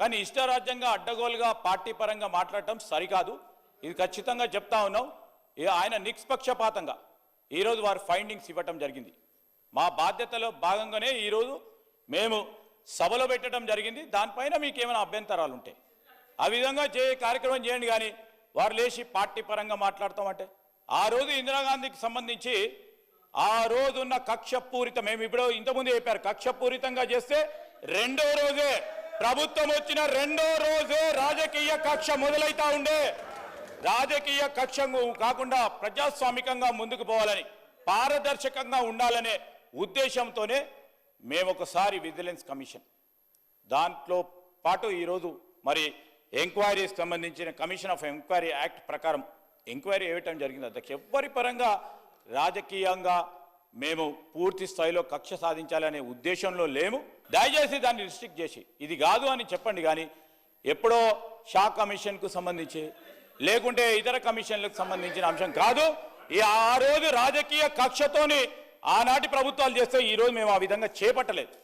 కానీ ఇష్టరాజ్యంగా అడ్డగోలుగా పార్టీ పరంగా మాట్లాడటం సరికాదు. ఇది ఖచ్చితంగా చెప్తా ఉన్నాం. ఇది ఆయన నిష్పక్షపాతంగా ఈరోజు వారు ఫైండింగ్స్ ఇవ్వటం జరిగింది. మా బాధ్యతలో భాగంగానే ఈరోజు మేము సభలో పెట్టడం జరిగింది. దానిపైన మీకు ఏమైనా అభ్యంతరాలు ఉంటాయి ఆ విధంగా చే కార్యక్రమం చేయండి కానీ వారు లేచి పార్టీ పరంగా మాట్లాడతామంటే ఆ రోజు ఇందిరాగాంధీకి సంబంధించి ఆ రోజున్న కక్షపూరిత మేము ఇప్పుడు ఇంతకుముందు చెప్పారు. కక్షపూరితంగా చేస్తే రెండో రోజే ప్రభుత్వం వచ్చిన రెండో రోజే రాజకీయ కక్ష మొదలైతా ఉండే. రాజకీయ కక్ష కాకుండా ప్రజాస్వామికంగా ముందుకు పోవాలని పారదర్శకంగా ఉండాలనే ఉద్దేశంతోనే మేము ఒకసారి విజిలెన్స్ కమిషన్. దాంట్లో పాటు ఈరోజు మరి ఎంక్వైరీకి సంబంధించిన కమిషన్ ఆఫ్ ఎంక్వైరీ యాక్ట్ ప్రకారం ఎంక్వైరీ వేయటం జరిగింది. అధ్యక్ష ఎవరి పరంగా రాజకీయంగా మేము పూర్తి స్థాయిలో కక్ష సాధించాలనే ఉద్దేశంలో లేము. దయచేసి దాన్ని రిస్ట్రిక్ట్ చేసి. ఇది కాదు అని చెప్పండి కానీ ఎప్పుడో షా కమిషన్కు సంబంధించి లేకుంటే ఇతర కమిషన్లకు సంబంధించిన అంశం కాదు. ఈ ఆ రోజు రాజకీయ కక్షతోని ఆనాటి ప్రభుత్వాలు చేస్తే ఈ రోజు మేము ఆ విధంగా చేపట్టలేదు.